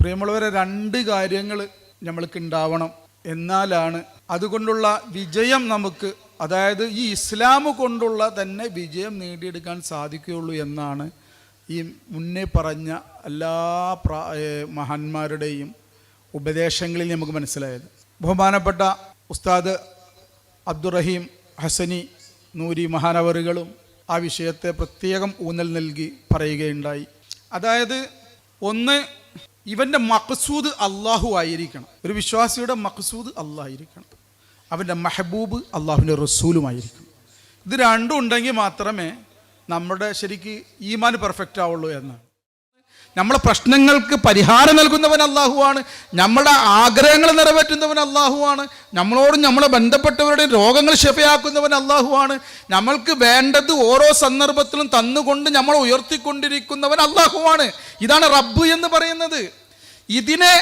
പ്രിയമുള്ളവരെ രണ്ട് കാര്യങ്ങൾ നമ്മൾക്ക് ഉണ്ടാവണം. എന്നാലാണ് അതുകൊണ്ടുള്ള വിജയം നമുക്ക് അതായത് ഈ ഇസ്ലാം കൊണ്ടുള്ള തന്നെ വിജയം നേടിയെടുക്കാൻ സാധിക്കുകയുള്ളൂ എന്നാണ് ഈ മുന്നേ പറഞ്ഞ എല്ലാ മഹാന്മാരുടെയും ഉപദേശങ്ങളിൽ നമുക്ക് മനസ്സിലായത്. ബഹുമാനപ്പെട്ട ഉസ്താദ് അബ്ദുറഹീം ഹസനി നൂരി മഹാനവറുകളും ആ വിഷയത്തെ പ്രത്യേകം ഊന്നൽ നൽകി പറയുകയുണ്ടായി. അതായത് ഒന്ന് ഇവന്റെ മഖസൂദ് അള്ളാഹു ആയിരിക്കണം. ഒരു വിശ്വാസിയുടെ മഖസൂദ് അള്ളാഹായിരിക്കണം അവന്റെ മെഹബൂബ് അള്ളാഹുവിന്റെ റസൂലുമായിരിക്കണം. ഇത് രണ്ടും ഉണ്ടെങ്കിൽ മാത്രമേ നമ്മുടെ ശരിക്ക് ഈമാൻ പെർഫെക്റ്റ് ആവുള്ളൂ എന്നാണ്. നമ്മളെ പ്രശ്നങ്ങൾക്ക് പരിഹാരം നൽകുന്നവൻ അള്ളാഹുവാണ് നമ്മുടെ ആഗ്രഹങ്ങൾ നിറവേറ്റുന്നവൻ അള്ളാഹുവാണ് നമ്മളോടും നമ്മളെ ബന്ധപ്പെട്ടവരുടെ രോഗങ്ങൾ ശഫയാക്കുന്നവൻ അള്ളാഹുവാണ് നമ്മൾക്ക് വേണ്ടത് ഓരോ സന്ദർഭത്തിലും തന്നുകൊണ്ട് നമ്മളെ ഉയർത്തിക്കൊണ്ടിരിക്കുന്നവൻ അള്ളാഹുവാണ് ഇതാണ് റബ്ബ് എന്ന് പറയുന്നത്. ഇതിനെ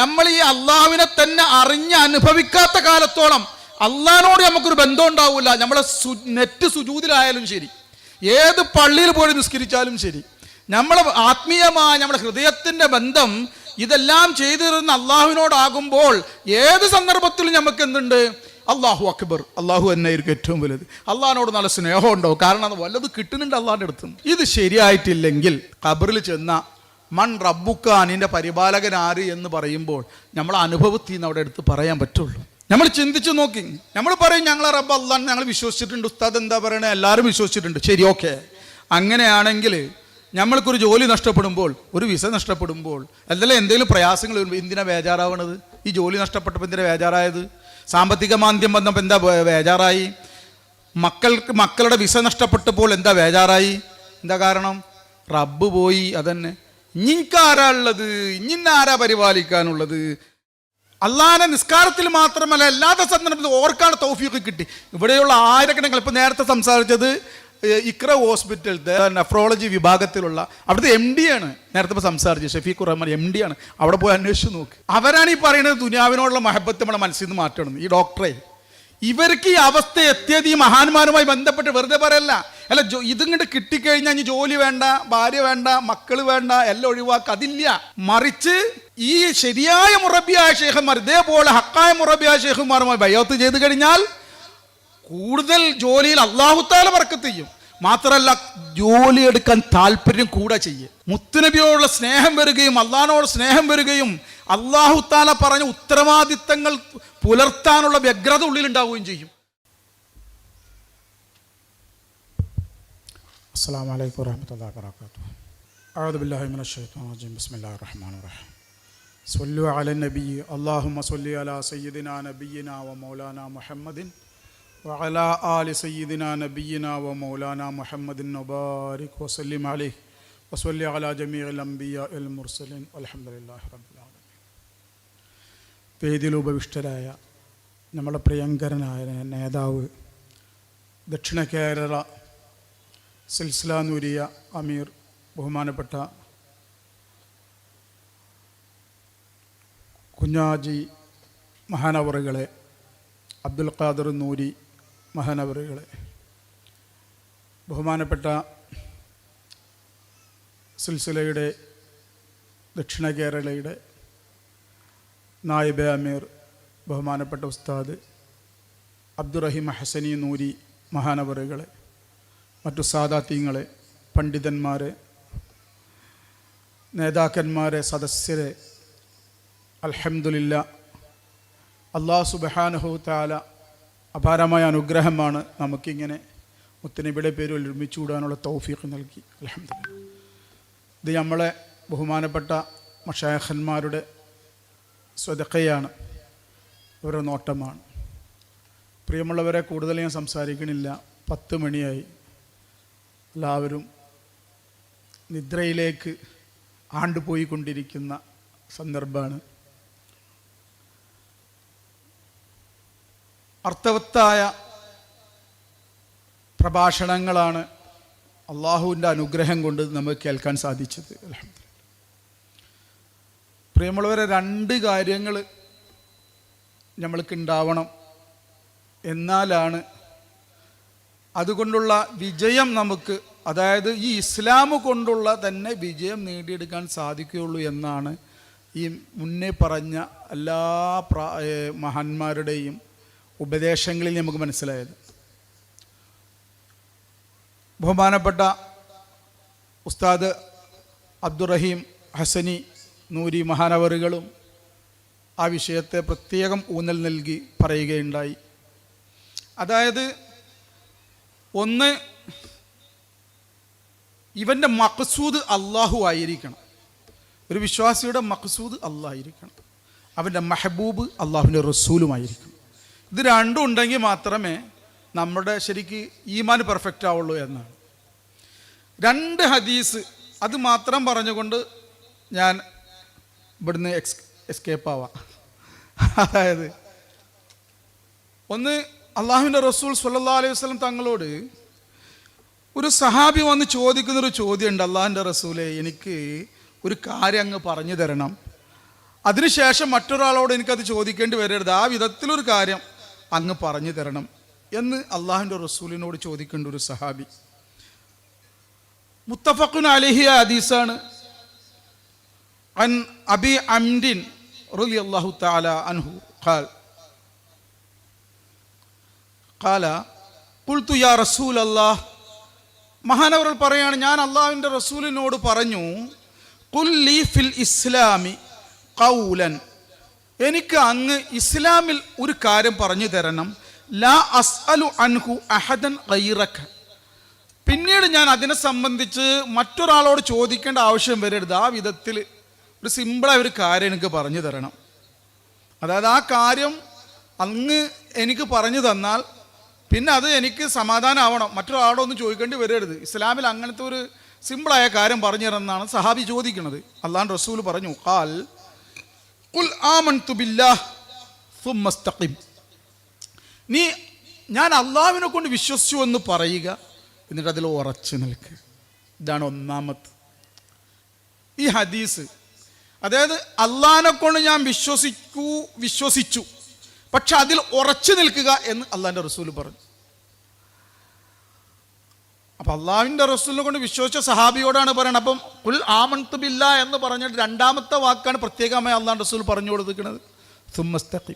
നമ്മൾ ഈ അള്ളാഹുവിനെ തന്നെ അറിഞ്ഞ് അനുഭവിക്കാത്ത കാലത്തോളം അള്ളാഹിനോട് നമുക്കൊരു ബന്ധം ഉണ്ടാവില്ല നമ്മളെ സു നെറ്റ് സുജൂതിലായാലും ശരി. ഏത് പള്ളിയിൽ പോയി നിസ്കരിച്ചാലും ശരി. നമ്മളെ ആത്മീയമായ നമ്മുടെ ഹൃദയത്തിന്റെ ബന്ധം ഇതെല്ലാം ചെയ്തിരുന്ന അള്ളാഹുവിനോടാകുമ്പോൾ ഏത് സന്ദർഭത്തിലും നമുക്ക് എന്തുണ്ട്? അള്ളാഹു അക്ബർ. അള്ളാഹു എന്നായിരിക്കും ഏറ്റവും വലുത്. അള്ളാഹിനോട് നല്ല സ്നേഹം കാരണം അത് വല്ലത് കിട്ടുന്നുണ്ട് അള്ളാഹിന്റെ അടുത്ത് ഇത് ശരിയായിട്ടില്ലെങ്കിൽ ഖബറിൽ ചെന്ന മൺ റബ്ബുക്കാൻ നിന്റെ പരിപാലകൻ ആര് എന്ന് പറയുമ്പോൾ നമ്മൾ അനുഭവത്തിൽ നിന്ന് അവിടെ എടുത്ത് പറയാൻ പറ്റുള്ളൂ. നമ്മൾ ചിന്തിച്ചു നോക്കി. നമ്മൾ പറയും ഞങ്ങളെ റബ്ബ് അള്ളാൻ ഞങ്ങൾ വിശ്വസിച്ചിട്ടുണ്ട്. ഉസ്താദ് എന്താ പറയണേ? എല്ലാവരും വിശ്വസിച്ചിട്ടുണ്ട്. ശരി ഓക്കെ. അങ്ങനെയാണെങ്കിൽ നമ്മൾക്കൊരു ജോലി നഷ്ടപ്പെടുമ്പോൾ ഒരു വിസ നഷ്ടപ്പെടുമ്പോൾ അല്ലെങ്കിൽ എന്തെങ്കിലും പ്രയാസങ്ങൾ വരുമ്പോൾ എന്തിനാ ബേജാറാവണത്? ഈ ജോലി നഷ്ടപ്പെട്ടപ്പോൾ എന്തിനാ ബേജാറായത്? സാമ്പത്തിക മാന്ദ്യം വന്നപ്പോൾ എന്താ വേജാറായി മക്കൾക്ക് മക്കളുടെ വിസ നഷ്ടപ്പെട്ടപ്പോൾ എന്താ ബേജാറായി? എന്താ കാരണം? റബ്ബ് പോയി അതന്നെ. ഇഞ്ഞിക്കാരാ ഉള്ളത്? ഇഞ്ഞിന്നാരാ പരിപാലിക്കാനുള്ളത്? അള്ളാഹാനെ നിസ്കാരത്തിൽ മാത്രമല്ല അല്ലാത്ത സന്ദർഭത്തിൽ ഓർക്കാണ് തൗഫീഖ് കിട്ടി. ഇവിടെയുള്ള ആയിരക്കണക്കിന് ഇപ്പം നേരത്തെ സംസാരിച്ചത് ഇക്ര ഹോസ്പിറ്റലത്തെ നെഫ്രോളജി വിഭാഗത്തിലുള്ള അവിടുത്തെ എം ഡി ആണ്. നേരത്തെ ഇപ്പോൾ സംസാരിച്ചത് ഷെഫീഖ് റഹ്മാൻ എം ഡി ആണ്. അവിടെ പോയി അന്വേഷിച്ച് നോക്ക്. അവരാണ് ഈ പറയുന്നത് ദുനിയാവിനോടുള്ള മഹബത്ത് നമ്മുടെ മനസ്സിൽ നിന്ന് മാറ്റണം. ഈ ഡോക്ടറെ. ഇവർക്ക് ഈ അവസ്ഥ എത്തിയത് ഈ മഹാന്മാരുമായി ബന്ധപ്പെട്ട് വെറുതെ പറയല്ല. അല്ല ജോ ഇതിങ്ങോട്ട് കിട്ടിക്കഴിഞ്ഞാൽ ഇനി ജോലി വേണ്ട ഭാര്യ വേണ്ട മക്കൾ വേണ്ട എല്ലാം ഒഴിവാക്കുക അതില്ല. മറിച്ച് ഈ ശരിയായ മുറബിയായ ഷേഖന്മാർ ഇതേപോലെ ഹക്കായ മുറബിയായ ഷേഖന്മാരുമായി ബയോത്ത് ചെയ്ത് കഴിഞ്ഞാൽ കൂടുതൽ ജോലിയിൽ അള്ളാഹുത്താല വർക്കത്ത് ചെയ്യും മാത്രമല്ല ജോലി എടുക്കാൻ താല്പര്യം കൂടെ ചെയ്യും മുത്തുനബിയോടുള്ള സ്നേഹം വരികയും അള്ളാഹിനോട് സ്നേഹം വരികയും അള്ളാഹുത്താല പറഞ്ഞ ഉത്തരവാദിത്തങ്ങൾ പുലർത്താനുള്ള വ്യഗ്രത ഉള്ളിലുണ്ടാവുകയും ചെയ്യും السلام عليكم ورحمة الله وبركاته أعوذ بالله من الشيطان الرجيم بسم الله الرحمن الرحيم صلوا على النبي اللهم صل على سيدنا نبينا ومولانا محمد وعلى آل سيدنا نبينا ومولانا محمد وبارك وسلم عليه وصل على جميع الأنبياء المرسلين والحمد لله رب العالمين വേദിയിൽ ഉപവിഷ്ടരായ നമ്മുടെ പ്രിയങ്കരനായ നേതാവ് ദക്ഷിണ കേരള സിൽസില നൂരിയ അമീർ ബഹുമാനപ്പെട്ട കുഞ്ഞാജി മഹാനവറുകളെ അബ്ദുൽ ഖാദർ നൂരി മഹാനവറുകളെ. ബഹുമാനപ്പെട്ട സിൽസിലയുടെ ദക്ഷിണ കേരളയുടെ നായിബ് അമീർ ബഹുമാനപ്പെട്ട ഉസ്താദ് അബ്ദുറഹിം ഹസനി നൂരി മഹാനവറുകളെ മറ്റു സാദാത്യങ്ങളെ പണ്ഡിതന്മാരെ നേതാക്കന്മാരെ സദസ്യരെ അലഹമുല്ല അള്ളാഹു സുബഹാനഹു താല അപാരമായ അനുഗ്രഹമാണ് നമുക്കിങ്ങനെ മുത്തനബിയുടെ പേരിൽ ഒരുമിച്ച് കൂടാനുള്ള തൗഫീഖ് നൽകി. അൽഹംദുലില്ല ഇത് നമ്മളെ ബഹുമാനപ്പെട്ട മഷാഹന്മാരുടെ സ്വതക്കയാണ്. ഓരോ നോട്ടമാണ്. പ്രിയമുള്ളവരെ കൂടുതൽ ഞാൻ സംസാരിക്കണില്ല. പത്ത് മണിയായി. എല്ലാവരും നിദ്രയിലേക്ക് ആണ്ടുപോയിക്കൊണ്ടിരിക്കുന്ന സന്ദർഭമാണ്. അർത്ഥവത്തായ പ്രഭാഷണങ്ങളാണ് അള്ളാഹുവിന്റെ അനുഗ്രഹം കൊണ്ട് നമുക്ക് കേൾക്കാൻ സാധിച്ചത്. പ്രിയമുള്ളവരെ രണ്ട് കാര്യങ്ങൾ നമ്മൾക്ക് ഉണ്ടാവണം എന്നാലാണ് അതുകൊണ്ടുള്ള വിജയം നമുക്ക് അതായത് ഈ ഇസ്ലാം കൊണ്ടുള്ള തന്നെ വിജയം നേടിയെടുക്കാൻ സാധിക്കുകയുള്ളൂ എന്നാണ് ഈ മുന്നേ പറഞ്ഞ എല്ലാ മഹാന്മാരുടെയും ഉപദേശങ്ങളിൽ നമുക്ക് മനസ്സിലായത്. ബഹുമാനപ്പെട്ട ഉസ്താദ് അബ്ദുറഹീം ഹസനി നൂരി മഹാനവറുകളും ആ വിഷയത്തെ പ്രത്യേകം ഊന്നൽ നൽകി പറയുകയുണ്ടായി. അതായത് ഒന്ന് ഇവന്റെ മക്സൂദ് അള്ളാഹു ആയിരിക്കണം. ഒരു വിശ്വാസിയുടെ മക്സൂദ് അള്ളാഹ് അവന്റെ മെഹബൂബ് അള്ളാഹുവിന്റെ റസൂലുമായിരിക്കണം ഇത് രണ്ടും ഉണ്ടെങ്കിൽ മാത്രമേ നമ്മുടെ ശരിക്ക് ഈമാൻ പെർഫെക്റ്റ് ആവുള്ളൂ എന്നാണ്. രണ്ട് ഹദീസ് അത് മാത്രം പറഞ്ഞുകൊണ്ട് ഞാൻ ഇവിടുന്ന് എക്സ് എസ്കേപ്പ് ആവാം. അതായത് ഒന്ന് അള്ളാഹുവിന്റെ റസൂൽ സല്ലാ അലൈഹി വസ്ലം തങ്ങളോട് ഒരു സഹാബി വന്ന് ചോദിക്കുന്നൊരു ചോദ്യമുണ്ട് അള്ളാഹിന്റെ റസൂലെ എനിക്ക് ഒരു കാര്യം അങ്ങ് പറഞ്ഞു തരണം. അതിനുശേഷം മറ്റൊരാളോട് എനിക്കത് ചോദിക്കേണ്ടി വരരുത്. ആ വിധത്തിലൊരു കാര്യം അങ്ങ് പറഞ്ഞു തരണം എന്ന് അള്ളാഹുവിന്റെ റസൂലിനോട് ചോദിക്കേണ്ട ഒരു സഹാബി. മുത്തഫഖുൻ അലിഹിയ ഹദീസാണ്. അൻ അബി അംഡിൻ റലി അള്ളാഹു താല അൻഹു ഖാൽ. ഖാല കുൽത്തു യാ റസൂൽ അള്ളാഹ് മഹാനവർ പറയാണ് ഞാൻ അള്ളാഹുവിന്റെ റസൂലിനോട് പറഞ്ഞു കുല്ലി ഫിൽ ഇസ്ലാമി കൗലൻ എനിക്ക് അങ്ങ് ഇസ്ലാമിൽ ഒരു കാര്യം പറഞ്ഞു തരണം. ലാ അസ്അലു അൻഹു അഹദൻ ഗൈറക. പിന്നീട് ഞാൻ അതിനെ സംബന്ധിച്ച് മറ്റൊരാളോട് ചോദിക്കേണ്ട ആവശ്യം വരരുത്. ആ വിധത്തിൽ ഒരു സിമ്പിളായ ഒരു കാര്യം എനിക്ക് പറഞ്ഞു തരണം. അതായത് ആ കാര്യം അങ്ങ് എനിക്ക് പറഞ്ഞു തന്നാൽ പിന്നെ അത് എനിക്ക് സമാധാനമാവണം മറ്റൊരാളോടൊന്നും ചോദിക്കേണ്ടി വരരുത്. ഇസ്ലാമിൽ അങ്ങനത്തെ ഒരു സിമ്പിളായ കാര്യം പറഞ്ഞു തരണം എന്നാണ് സഹാബി ചോദിക്കുന്നത്. അള്ളാൻ റസൂൽ പറഞ്ഞു ഖാൽ നീ ഞാൻ അള്ളാവിനെ കൊണ്ട് വിശ്വസിച്ചു എന്ന് പറയുക എന്നിട്ട് അതിൽ ഉറച്ചു നിൽക്കുക ഇതാണ് ഒന്നാമത്. ഈ ഹദീസ് അതായത് അള്ളാഹിനെ കൊണ്ട് ഞാൻ വിശ്വസിക്കൂ വിശ്വസിച്ചു പക്ഷെ അതിൽ ഉറച്ചു നിൽക്കുക എന്ന് അള്ളാഹിന്റെ റസൂൽ പറഞ്ഞു. അപ്പൊ അള്ളാഹുവിന്റെ റസൂലിനെ കൊണ്ട് വിശ്വസിച്ച സഹാബിയോടാണ് പറയുന്നത് അപ്പം കുൽ ആമൺത്ത് ബില്ല എന്ന് പറഞ്ഞിട്ട് രണ്ടാമത്തെ വാക്കാണ് പ്രത്യേകമായി അള്ളാഹ് റസൂൽ പറഞ്ഞു കൊടുത്തിരിക്കുന്നത് സുമ്മസ്തഖി.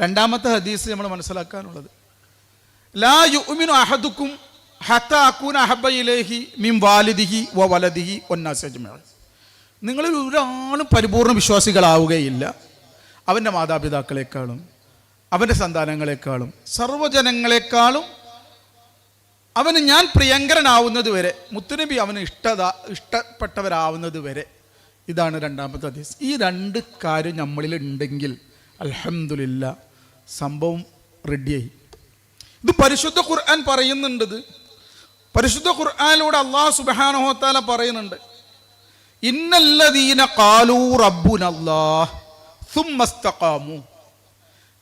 രണ്ടാമത്തെ ഹദീസ് നമ്മൾ മനസ്സിലാക്കാനുള്ളത്. ലാ യുഅ്മിനു അഹദുക്കും ഹത്ത അക്കൂന അഹബ ഇലേഹി മിൻ വാലിദിഹി വ വലദിഹി ഒന്നാസ് അജ്മഈൻ. നിങ്ങളിൽ ഒരാളും പരിപൂർണ വിശ്വാസികളാവുകയില്ല. അവന്റെ മാതാപിതാക്കളെക്കാളും അവന്റെ സന്താനങ്ങളെക്കാളും സർവജനങ്ങളെക്കാളും അവന് ഞാൻ പ്രിയങ്കരനാവുന്നത് വരെ മുത്തുനബി അവന് ഇഷ്ടത ഇഷ്ടപ്പെട്ടവരാവുന്നത് വരെ. ഇതാണ് രണ്ടാമത്തെ ഹദീസ്. ഈ രണ്ട് കാര്യം നമ്മളിൽ ഉണ്ടെങ്കിൽ അലഹമില്ല സംഭവം റെഡിയായി. ഇത് പരിശുദ്ധ ഖുർആൻ പറയുന്നുണ്ട് പരിശുദ്ധ ഖുർആാനിലൂടെ അള്ളാഹു സുബാനഹോത്താല പറയുന്നുണ്ട്. ഇന്നല്ലദീന കാലൂ റബ്ബുനല്ലാഹ് സുമ്മസ്തഖാമു.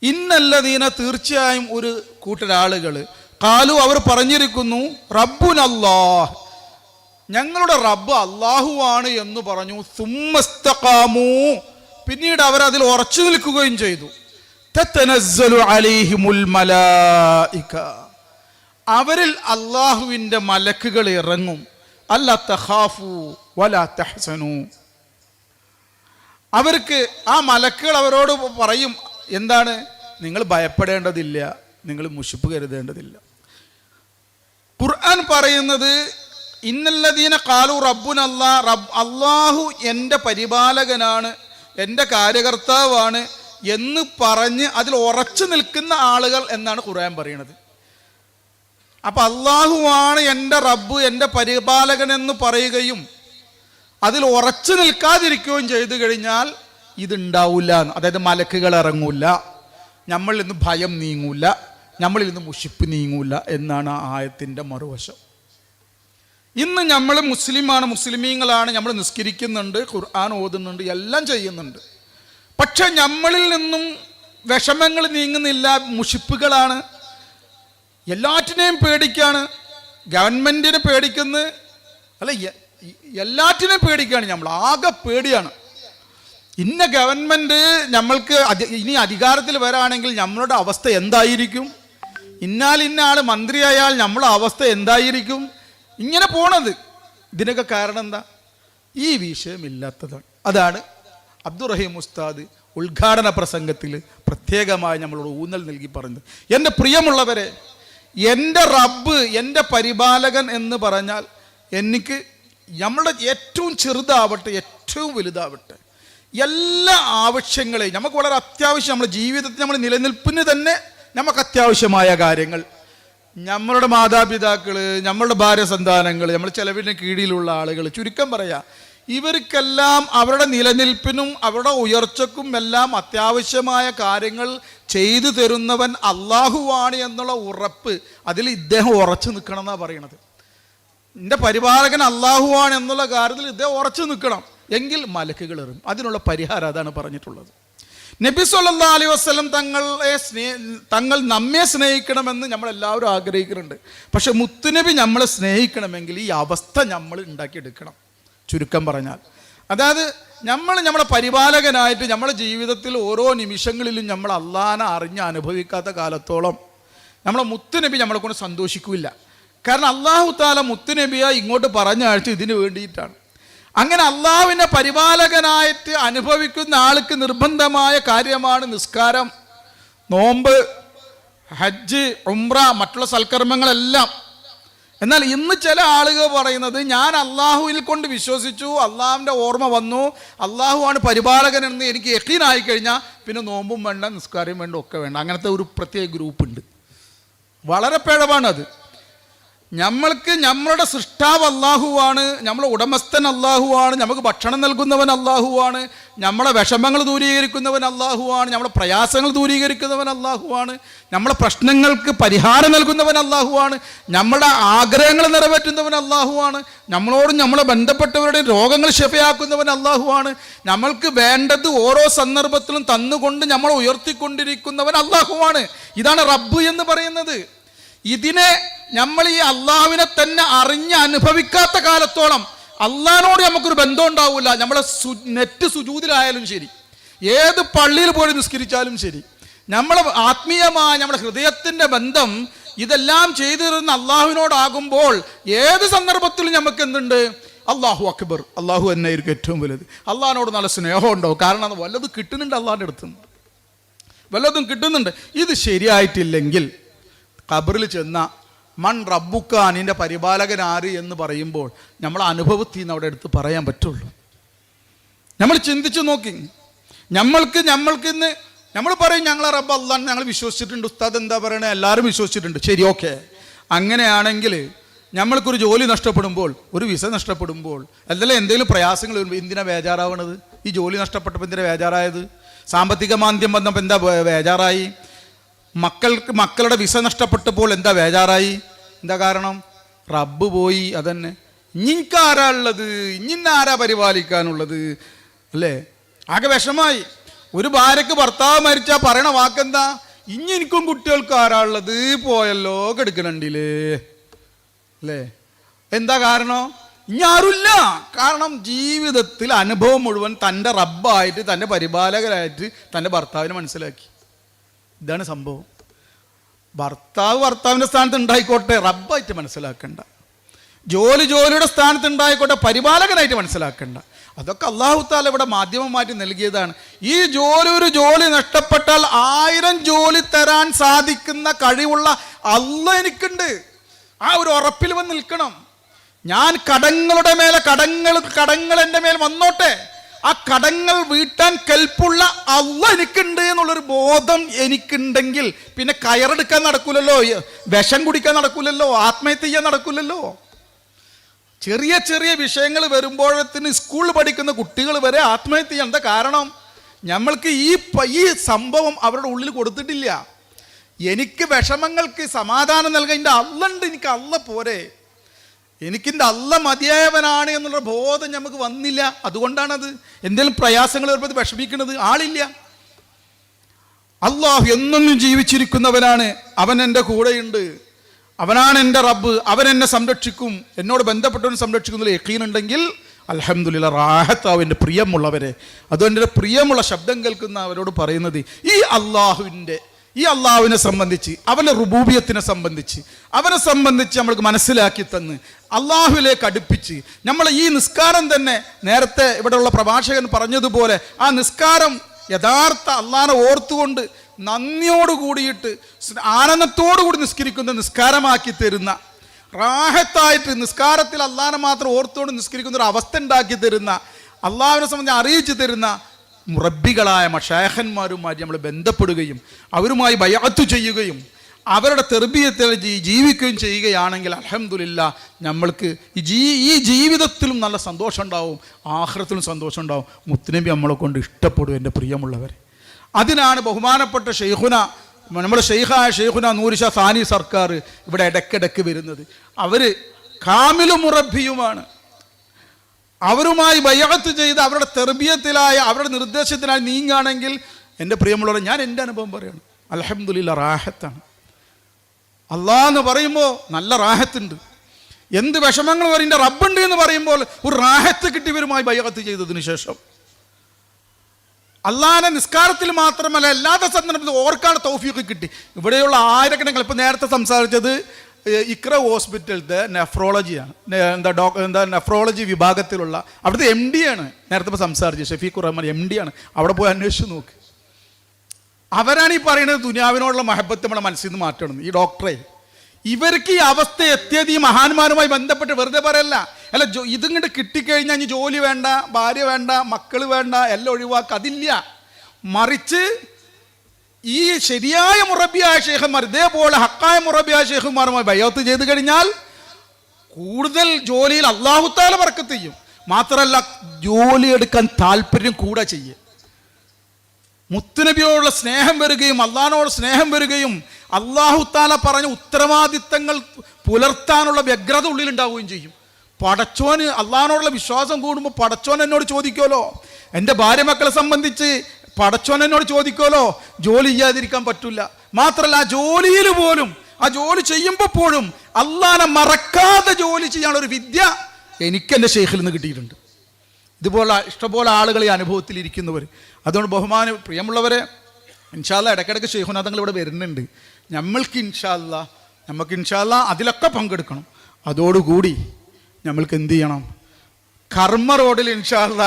ഇന്നല്ലദീന തീർച്ചയായും ഒരു കൂട്ടരാളുകൾ കാലു അവർ പറഞ്ഞിരിക്കുന്നു റബ്ബുനല്ലാഹ്. ഞങ്ങളുടെ റബ്ബ് അള്ളാഹുവാണ് എന്ന് പറഞ്ഞു. സുമ്മസ്തഖാമു. പിന്നീട് അവർ അതിൽ ഉറച്ചു നിൽക്കുകയും ചെയ്തു. അവരിൽ അള്ളാഹുവിന്റെ മലക്കുകൾ ഇറങ്ങും. അല്ല തഹാഫു തഹസനു. അവർക്ക് ആ മലക്കുകൾ അവരോട് പറയും എന്താണ്? നിങ്ങൾ ഭയപ്പെടേണ്ടതില്ല. നിങ്ങൾ മുഷിപ്പ് കരുതേണ്ടതില്ല. ഖുർആൻ പറയുന്നത് ഇന്നല്ലദീന കാലു റബ്ബുൻ അല്ലാ റബ് അള്ളാഹു എന്റെ പരിപാലകനാണ് എന്റെ കാര്യകർത്താവാണ് എന്ന് പറഞ്ഞ് അതിൽ ഉറച്ചു നിൽക്കുന്ന ആളുകൾ എന്നാണ് ഖുർആൻ പറയുന്നത്. അപ്പൊ അള്ളാഹുവാണ് എന്റെ റബ്ബ് എന്റെ പരിപാലകൻ എന്ന് പറയുകയും അതിൽ ഉറച്ചു നിൽക്കാതിരിക്കുകയും ചെയ്തു കഴിഞ്ഞാൽ ഇതുണ്ടാവില്ല അതായത് മലക്കുകൾ ഇറങ്ങൂല നമ്മളിൽ നിന്ന് ഭയം നീങ്ങൂല. നമ്മളിൽ നിന്ന് മുഷിപ്പ് നീങ്ങൂല എന്നാണ് ആ ആയത്തിന്റെ മറുവശം. ഇന്ന് നമ്മൾ മുസ്ലിമാണ് മുസ്ലിമീങ്ങളാണ് നമ്മൾ നിസ്കരിക്കുന്നുണ്ട് ഖുർആൻ ഓതുന്നുണ്ട് എല്ലാം ചെയ്യുന്നുണ്ട്. പക്ഷേ നമ്മളിൽ നിന്നും വിഷമങ്ങൾ നീങ്ങുന്നില്ല മുഷിപ്പുകളാണ്. എല്ലാറ്റിനെയും പേടിക്കാണ്. ഗവൺമെന്റിനെ പേടിക്കുന്നു. അല്ല എല്ലാറ്റിനെയും പേടിക്കുകയാണ് നമ്മൾ. ആകെ പേടിയാണ്. ഇന്ന ഗവൺമെന്റ് നമ്മൾക്ക് ഇനി അധികാരത്തിൽ വരാണെങ്കിൽ നമ്മളുടെ അവസ്ഥ എന്തായിരിക്കും? ഇന്നാൽ ഇന്ന ആൾ മന്ത്രിയായാൽ നമ്മളെ അവസ്ഥ എന്തായിരിക്കും? ഇങ്ങനെ പോണത്. ഇതിനൊക്കെ കാരണം എന്താ? ഈ വിഷയമില്ലാത്തതാണ്. അതാണ് അബ്ദുറഹീം ഉസ്താദ് ഉദ്ഘാടന പ്രസംഗത്തിൽ പ്രത്യേകമായി നമ്മളോട് ഊന്നൽ നൽകി പറഞ്ഞത്. എന്റെ പ്രിയമുള്ളവരെ എന്റെ റബ്ബ് എന്റെ പരിപാലകൻ എന്ന് പറഞ്ഞാൽ എനിക്ക് നമ്മുടെ ഏറ്റവും ചെറുതാവട്ടെ ഏറ്റവും വലുതാവട്ടെ എല്ലാ ആവശ്യങ്ങളെയും നമുക്ക് വളരെ അത്യാവശ്യം നമ്മുടെ ജീവിതത്തിൽ നമ്മൾ നിലനിൽപ്പിന് തന്നെ നമുക്ക് അത്യാവശ്യമായ കാര്യങ്ങൾ. നമ്മളുടെ മാതാപിതാക്കൾ നമ്മളുടെ ഭാര്യ സന്താനങ്ങൾ നമ്മൾ ചിലവിന്റെ കീഴിലുള്ള ആളുകൾ ചുരുക്കം പറയാം ഇവർക്കെല്ലാം അവരുടെ നിലനിൽപ്പിനും അവരുടെ ഉയർച്ചക്കും എല്ലാം അത്യാവശ്യമായ കാര്യങ്ങൾ ചെയ്തു തരുന്നവൻ അള്ളാഹുവാണ് എന്നുള്ള ഉറപ്പ് അതിൽ ഇദ്ദേഹം ഉറച്ചു നിൽക്കണം എന്നാണ് പറയണത്. എന്റെ പരിപാലകൻ അള്ളാഹുവാണ് എന്നുള്ള കാര്യത്തിൽ ഇദ്ദേഹം ഉറച്ചു നിൽക്കണം. എങ്കിൽ മലക്കുകൾ എറും അതിനുള്ള പരിഹാരം അതാണ് പറഞ്ഞിട്ടുള്ളത്. നബി സല്ലാ അലൈഹി വസ്ലം തങ്ങളെ സ്നേ തങ്ങൾ നമ്മെ സ്നേഹിക്കണമെന്ന് നമ്മളെല്ലാവരും ആഗ്രഹിക്കുന്നുണ്ട്. പക്ഷെ മുത്തുനബി നമ്മളെ സ്നേഹിക്കണമെങ്കിൽ ഈ അവസ്ഥ നമ്മൾ ഉണ്ടാക്കിയെടുക്കണം. ചുരുക്കം പറഞ്ഞാൽ. അതായത് നമ്മൾ നമ്മളെ പരിപാലകനായിട്ട് നമ്മുടെ ജീവിതത്തിൽ ഓരോ നിമിഷങ്ങളിലും നമ്മൾ അള്ളാനെ അറിഞ്ഞ് അനുഭവിക്കാത്ത കാലത്തോളം നമ്മളെ മുത്തുനബി നമ്മളെ കൊണ്ട് സന്തോഷിക്കില്ല. കാരണം അള്ളാഹു താല മുത്തുനബിയായി ഇങ്ങോട്ട് പറഞ്ഞ ആഴ്ച ഇതിനു വേണ്ടിയിട്ടാണ്. അങ്ങനെ അള്ളാവിനെ പരിപാലകനായിട്ട് അനുഭവിക്കുന്ന ആൾക്ക് നിർബന്ധമായ കാര്യമാണ് നിസ്കാരം. നോമ്പ് ഹജ്ജ് ഉംറ മറ്റുള്ള സൽക്കർമ്മങ്ങളെല്ലാം. എന്നാൽ ഇന്ന് ചില ആളുകൾ പറയുന്നത് ഞാൻ അള്ളാഹുവിൽ കൊണ്ട് വിശ്വസിച്ചു അള്ളാഹുവിന്റെ ഓർമ്മ വന്നു അള്ളാഹുവാണ് പരിപാലകൻ എന്ന് എനിക്ക് യക്കീനായി കഴിഞ്ഞാൽ പിന്നെ നോമ്പും വേണ്ട നിസ്കാരം വേണ്ട ഒക്കെ വേണ്ട. അങ്ങനത്തെ ഒരു പ്രത്യേക ഗ്രൂപ്പ് ഉണ്ട് വളരെ പിഴവാണ് അത് നമ്മൾക്ക് നമ്മളുടെ സൃഷ്ടാവ് അള്ളാഹുവാണ് നമ്മളെ ഉടമസ്ഥൻ അള്ളാഹുവാണ് നമുക്ക് ഭക്ഷണം നൽകുന്നവൻ അള്ളാഹുവാണ് നമ്മളെ വിഷമങ്ങൾ ദൂരീകരിക്കുന്നവൻ അള്ളാഹുവാണ് നമ്മളെ പ്രയാസങ്ങൾ ദൂരീകരിക്കുന്നവൻ അള്ളാഹുവാണ് നമ്മളെ പ്രശ്നങ്ങൾക്ക് പരിഹാരം നൽകുന്നവൻ അള്ളാഹുവാണ് നമ്മളുടെ ആഗ്രഹങ്ങൾ നിറവേറ്റുന്നവൻ അള്ളാഹുവാണ് നമ്മളോടും നമ്മളെ ബന്ധപ്പെട്ടവരുടെ രോഗങ്ങൾ ശഫയാക്കുന്നവൻ അള്ളാഹുവാണ് നമ്മൾക്ക് വേണ്ടത് ഓരോ സന്ദർഭത്തിലും തന്നുകൊണ്ട് നമ്മളെ ഉയർത്തിക്കൊണ്ടിരിക്കുന്നവൻ അള്ളാഹുവാണ് ഇതാണ് റബ്ബ് എന്ന് പറയുന്നത്. ഇതിനെ നമ്മൾ ഈ അള്ളാഹുവിനെ തന്നെ അറിഞ്ഞ് അനുഭവിക്കാത്ത കാലത്തോളം അള്ളാഹിനോട് നമുക്കൊരു ബന്ധം ഉണ്ടാവില്ല നമ്മളെ സു നെറ്റ് സുജൂതിലായാലും ശരി. ഏത് പള്ളിയിൽ പോയി നിസ്കരിച്ചാലും ശരി. നമ്മളെ ആത്മീയമായ നമ്മുടെ ഹൃദയത്തിന്റെ ബന്ധം ഇതെല്ലാം ചെയ്തു തരുന്ന അള്ളാഹുവിനോടാകുമ്പോൾ ഏത് സന്ദർഭത്തിലും നമുക്ക് എന്തുണ്ട്? അള്ളാഹു അക്ബർ. അള്ളാഹു എന്നായിരിക്കും ഏറ്റവും വലുത്. അള്ളാഹിനോട് നല്ല സ്നേഹം കാരണം അത് വല്ലതും കിട്ടുന്നുണ്ട് അള്ളാഹിന്റെ അടുത്ത്. വല്ലതും കിട്ടുന്നുണ്ട്. ഇത് ശരിയായിട്ടില്ലെങ്കിൽ ഖബറിൽ ചെന്ന മൺ റബ്ബുക്ക നിന്റെ പരിപാലകൻ ആര് എന്ന് പറയുമ്പോൾ നമ്മൾ അനുഭവത്തിൽ നിന്ന് അവിടെ എടുത്ത് പറയാൻ പറ്റുള്ളൂ. നമ്മൾ ചിന്തിച്ചു നോക്കി. നമ്മൾക്ക് നമ്മൾക്ക് ഇന്ന് നമ്മൾ പറയും ഞങ്ങളെ റബ്ബ് അള്ളാൻ ഞങ്ങൾ വിശ്വസിച്ചിട്ടുണ്ട്. ഉസ്താദ് എന്താ പറയണേ? എല്ലാവരും വിശ്വസിച്ചിട്ടുണ്ട്. ശരി ഓക്കെ. അങ്ങനെയാണെങ്കിൽ നമ്മൾക്കൊരു ജോലി നഷ്ടപ്പെടുമ്പോൾ ഒരു വിസ നഷ്ടപ്പെടുമ്പോൾ അല്ലെങ്കിൽ എന്തെങ്കിലും പ്രയാസങ്ങൾ വരുമ്പോൾ എന്തിനാ ബേജാറാവണത്? ഈ ജോലി നഷ്ടപ്പെട്ടപ്പോൾ എന്തിനാ ബേജാറായത്? സാമ്പത്തിക മാന്ദ്യം വന്നപ്പോൾ എന്താ ബേജാറായി? മക്കൾക്ക് മക്കളുടെ വിസ നഷ്ടപ്പെട്ടപ്പോൾ എന്താ ബേജാറായി? എന്താ കാരണം? റബ്ബ് പോയി അതന്നെ. ഇഞ്ഞിക്കാരാ ഉള്ളത്? ഇഞ്ഞിന്നാരാ പരിപാലിക്കാനുള്ളത്? അല്ലേ? ആകെ വിഷമായി. ഒരു ഭാര്യക്ക് ഭർത്താവ് മരിച്ചാൽ പറയണ വാക്കെന്താ? ഇനി എനിക്കും കുട്ടികൾക്ക് ആരാ ഉള്ളത്? പോയല്ലോ കെടുക്കണണ്ടില്ലേ അല്ലേ? എന്താ കാരണം? ഇനി ആരുമില്ല കാരണം ജീവിതത്തിൽ അനുഭവം മുഴുവൻ തന്റെ റബ്ബായിട്ട് തന്റെ പരിപാലകരായിട്ട് തന്റെ ഭർത്താവിനെ മനസ്സിലാക്കി. ഇതാണ് സംഭവം. ഭർത്താവ് ഭർത്താവിന്റെ സ്ഥാനത്ത് ഉണ്ടായിക്കോട്ടെ റബ്ബായിട്ട് മനസ്സിലാക്കണ്ട. ജോലി ജോലിയുടെ സ്ഥാനത്ത് ഉണ്ടായിക്കോട്ടെ പരിപാലകനായിട്ട് മനസ്സിലാക്കണ്ട. അതൊക്കെ അള്ളാഹു താല ഇവിടെ മാധ്യമമായിട്ട് നൽകിയതാണ്. ഈ ജോലി ഒരു ജോലി നഷ്ടപ്പെട്ടാൽ ആയിരം ജോലി തരാൻ സാധിക്കുന്ന കഴിവുള്ള അല്ല എനിക്കുണ്ട്. ആ ഒരു ഉറപ്പിൽ വന്ന് നിൽക്കണം. ഞാൻ കടങ്ങളുടെ മേലെ കടങ്ങൾ കടങ്ങൾ എന്റെ മേൽ വന്നോട്ടെ. ആ കടങ്ങൾ വീട്ടാൻ കെൽപ്പുള്ള അള്ള എനിക്കുണ്ട് എന്നുള്ളൊരു ബോധം എനിക്കുണ്ടെങ്കിൽ പിന്നെ കയറെടുക്കാൻ നടക്കൂലല്ലോ വിഷം കുടിക്കാൻ നടക്കൂലല്ലോ ആത്മഹത്യ ചെയ്യാൻ നടക്കൂലല്ലോ. ചെറിയ ചെറിയ വിഷയങ്ങൾ വരുമ്പോഴത്തിന് സ്കൂളിൽ പഠിക്കുന്ന കുട്ടികൾ വരെ ആത്മഹത്യ ചെയ്യാൻ എന്താ കാരണം നമ്മൾക്ക് ഈ ഈ സംഭവം അവരുടെ ഉള്ളിൽ കൊടുത്തിട്ടില്ല. എനിക്ക് വിഷമങ്ങൾക്ക് സമാധാനം നൽകാൻ എന്റെ അള്ളുണ്ട് എനിക്ക് അള്ള പോരെ. എനിക്കിന്റെ അല്ല മതിയായവനാണ് എന്നുള്ള ബോധം നമുക്ക് വന്നില്ല. അതുകൊണ്ടാണത്. എന്തെങ്കിലും പ്രയാസങ്ങൾ വരുമ്പോൾ വിഷമിക്കുന്നത് ആളില്ല. അള്ളാഹു എന്നൊന്നും ജീവിച്ചിരിക്കുന്നവനാണ്. അവൻ എന്റെ കൂടെയുണ്ട്. അവനാണ് എന്റെ റബ്ബ്. അവൻ എന്നെ സംരക്ഷിക്കും. എന്നോട് ബന്ധപ്പെട്ടവൻ സംരക്ഷിക്കുന്നതിൽ യക്കീനുണ്ടെങ്കിൽ അലഹമുല്ല റാഹത്താവ് എന്റെ പ്രിയമുള്ളവരെ. അതുകൊണ്ട് എന്റെ പ്രിയമുള്ള ശബ്ദം കേൾക്കുന്ന അവരോട് പറയുന്നത് ഈ അള്ളാഹുവിന്റെ ഈ അള്ളാഹുവിനെ സംബന്ധിച്ച് അവന്റെ റുബൂബിയത്തിനെ സംബന്ധിച്ച് അവനെ സംബന്ധിച്ച് നമ്മൾക്ക് മനസ്സിലാക്കി തന്ന് അള്ളാഹുവിലേക്ക് അടുപ്പിച്ച് നമ്മൾ ഈ നിസ്കാരം തന്നെ നേരത്തെ ഇവിടെയുള്ള പ്രഭാഷകൻ പറഞ്ഞതുപോലെ ആ നിസ്കാരം യഥാർത്ഥ അള്ളാഹനെ ഓർത്തുകൊണ്ട് നന്ദിയോട് കൂടിയിട്ട് ആനന്ദത്തോടു കൂടി നിസ്കരിക്കുന്ന നിസ്കാരമാക്കി തരുന്ന റാഹത്തായിട്ട് നിസ്കാരത്തിൽ അള്ളാഹനെ മാത്രം ഓർത്തുകൊണ്ട് നിസ്കരിക്കുന്ന ഒരു അവസ്ഥ ഉണ്ടാക്കി തരുന്ന അള്ളാഹുവിനെ സംബന്ധിച്ച് അറിയിച്ചു തരുന്ന മുറബികളായ മഷായഹന്മാരുമായി നമ്മൾ ബന്ധപ്പെടുകയും അവരുമായി ബയാത്തു ചെയ്യുകയും അവരുടെ തെർബീയത്തിൽ ജീവിക്കുകയും ചെയ്യുകയാണെങ്കിൽ അലഹമില്ല നമ്മൾക്ക് ജീ ഈ ജീവിതത്തിലും നല്ല സന്തോഷം ഉണ്ടാവും ആഹ്രത്തിലും സന്തോഷം ഉണ്ടാവും. മുത്തുനബി നമ്മളെ കൊണ്ട് ഇഷ്ടപ്പെടും എന്റെ പ്രിയമുള്ളവർ അതിനാണ് ബഹുമാനപ്പെട്ട ഷെയ്ഖുന നമ്മുടെ ഷെയ്ഖായ ഷെയ്ഖുന നൂരിഷ സാനി സർക്കാർ ഇവിടെ ഇടയ്ക്കിടയ്ക്ക് വരുന്നത്. അവർ കാമിലു മുറബിയുമാണ് അവരുമായി ബയ്യത്ത് ചെയ്ത് അവരുടെ തെർബിയത്തിലായ അവരുടെ നിർദ്ദേശത്തിനായി നീങ്ങുകയാണെങ്കിൽ എന്റെ പ്രിയമുള്ളവരെ ഞാൻ എന്റെ അനുഭവം പറയാണ് അലഹമുല്ല റാഹത്താണ്. അള്ളാ എന്ന് പറയുമ്പോൾ നല്ല റാഹത്തുണ്ട്. എന്ത് വിഷമങ്ങൾ വരിന്റെ റബ്ബുണ്ട് എന്ന് പറയുമ്പോൾ ഒരു റാഹത്ത് കിട്ടിയവരുമായി ബയ്യത്ത് ചെയ്തതിന് ശേഷം. അള്ളാഹാനെ നിസ്കാരത്തിൽ മാത്രമല്ല അല്ലാത്ത സന്ദർഭത്തിൽ ഓർക്കാണ് തൗഫീഖ് കിട്ടി. ഇവിടെയുള്ള ആയിരക്കണക്കിന് ഇപ്പം നേരത്തെ സംസാരിച്ചത് ഇക്ര ഹോസ്പിറ്റലത്തെ നെഫ്രോളജിയാണ് എന്താ ഡോ എന്താ നെഫ്രോളജി വിഭാഗത്തിലുള്ള അവിടുത്തെ എം ഡി ആണ്. നേരത്തെ ഇപ്പോൾ സംസാരിച്ചത് ഷഫീഖുർ റഹ്മാൻ എം ഡി ആണ്. അവിടെ പോയി അന്വേഷിച്ച് നോക്ക്. അവരാണ് ഈ പറയുന്നത് ദുനിയാവിനോടുള്ള മഹബത്ത് നമ്മുടെ മനസ്സിൽ നിന്ന് മാറ്റണം. ഈ ഡോക്ടറെ. ഇവർക്ക് ഈ അവസ്ഥ എത്തിയത് ഈ മഹാന്മാരുമായി ബന്ധപ്പെട്ട് വെറുതെ പറയല്ല. അല്ല ജോ ഇതിങ്ങോട്ട് കിട്ടിക്കഴിഞ്ഞാൽ ഇനി ജോലി വേണ്ട ഭാര്യ വേണ്ട മക്കൾ വേണ്ട എല്ലാം ഒഴിവാക്കുക അതില്ല. മറിച്ച് ഈ ശരിയായ മുറബിയായ ഷേഖന്മാർ ഇതേപോലെ ഹക്കായ മുറബിയായ ഷേഖന്മാരുമായി ബയ്യത്ത് ചെയ്ത് കഴിഞ്ഞാൽ കൂടുതൽ ജോലിയിൽ അള്ളാഹുത്താല വർക്കത്ത് ചെയ്യും. മാത്രമല്ല ജോലി എടുക്കാൻ താല്പര്യം കൂടെ ചെയ്യും. മുത്തുനബിയോടുള്ള സ്നേഹം വരികയും അള്ളഹാനോട് സ്നേഹം വരികയും അള്ളാഹുത്താല പറഞ്ഞ ഉത്തരവാദിത്തങ്ങൾ പുലർത്താനുള്ള വ്യഗ്രത ഉള്ളിലുണ്ടാവുകയും ചെയ്യും. പടച്ചോന് അള്ളഹാനോടുള്ള വിശ്വാസം കൂടുമ്പോൾ പടച്ചോൻ എന്നോട് ചോദിക്കുമല്ലോ എന്റെ ഭാര്യ മക്കളെ സംബന്ധിച്ച് പടച്ചോൻ എന്നോട് ചോദിക്കുമല്ലോ ജോലി ചെയ്യാതിരിക്കാൻ പറ്റില്ല മാത്രമല്ല ആ ജോലിയിൽ പോലും ആ ജോലി ചെയ്യുമ്പോൾ പോലും അള്ളാനെ മറക്കാതെ ജോലി ചെയ്യാനുള്ള ഒരു വിദ്യ എനിക്ക് എന്റെ ഷെയ്ഖിൽ നിന്ന് കിട്ടിയിട്ടുണ്ട്. ഇതുപോലെ ഇഷ്ടംപോലെ ആളുകൾ ഈ അനുഭവത്തിൽ ഇരിക്കുന്നവർ. അതുകൊണ്ട് ബഹുമാന പ്രിയമുള്ളവരെ ഇൻഷാല്ല ഇടയ്ക്കിടയ്ക്ക് ഷെയ്ഖുനാഥങ്ങൾ ഇവിടെ വരുന്നുണ്ട്. നമ്മൾക്ക് ഇൻഷാല്ല നമുക്ക് ഇൻഷാല്ല അതിലൊക്കെ പങ്കെടുക്കണം. അതോടുകൂടി നമ്മൾക്ക് എന്ത് ചെയ്യണം? കർമ്മ റോഡിൽ ഇൻഷാല്ല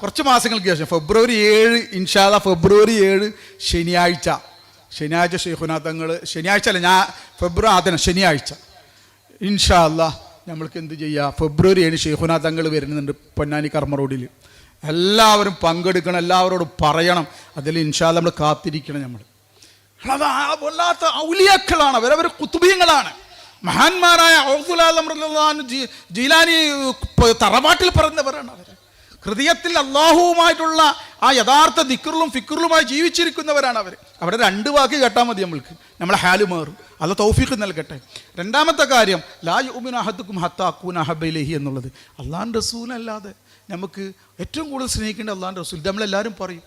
കുറച്ച് മാസങ്ങൾക്ക് ശേഷം ഫെബ്രുവരി ഏഴ് ഇൻഷാല ഫെബ്രുവരി ഏഴ് ശനിയാഴ്ച. ശനിയാഴ്ച ഷെയ്ഖുനാഥങ്ങൾ ശനിയാഴ്ച അല്ല ഞാൻ ഫെബ്രുവരി ആദ്യം ശനിയാഴ്ച. ഇൻഷാ അല്ലാ നമ്മൾക്ക് എന്ത് ചെയ്യുക ഫെബ്രുവരി ഏഴ് ഷെയ്ഖുന തങ്ങൾ വരുന്നുണ്ട് പൊന്നാനി കർമ്മ റോഡിൽ എല്ലാവരും പങ്കെടുക്കണം എല്ലാവരോടും പറയണം. അതിൽ ഇൻഷാ നമ്മൾ കാത്തിരിക്കണം നമ്മൾ അത് വല്ലാത്ത ഔലിയാക്കളാണ് അവരവർ കുത്തുബീങ്ങളാണ് മഹാന്മാരായ ഔദുലാൽ ജീലാനി തറവാട്ടിൽ പറഞ്ഞവരാണ് അവർ ഹൃദയത്തിൽ അള്ളാഹുവുമായിട്ടുള്ള ആ യഥാർത്ഥ ദിക്കറിലും ഫിക്കറിലുമായി ജീവിച്ചിരിക്കുന്നവരാണ് അവർ അവിടെ രണ്ട് വാക്ക് കേട്ടാൽ മതി നമ്മൾക്ക്. നമ്മളെ ഹാൽ മാറും. അത് തൗഫീഖ് നൽകട്ടെ. രണ്ടാമത്തെ കാര്യം ലാ യുബിൻ അഹദ്ക്കും ഹത്താക്കൂൻ അഹബലഹി എന്നുള്ളത്. അള്ളാൻ റസൂലല്ലാതെ നമുക്ക് ഏറ്റവും കൂടുതൽ സ്നേഹിക്കേണ്ട അള്ളാൻ റസൂൽ. ഇത് നമ്മളെല്ലാവരും പറയും.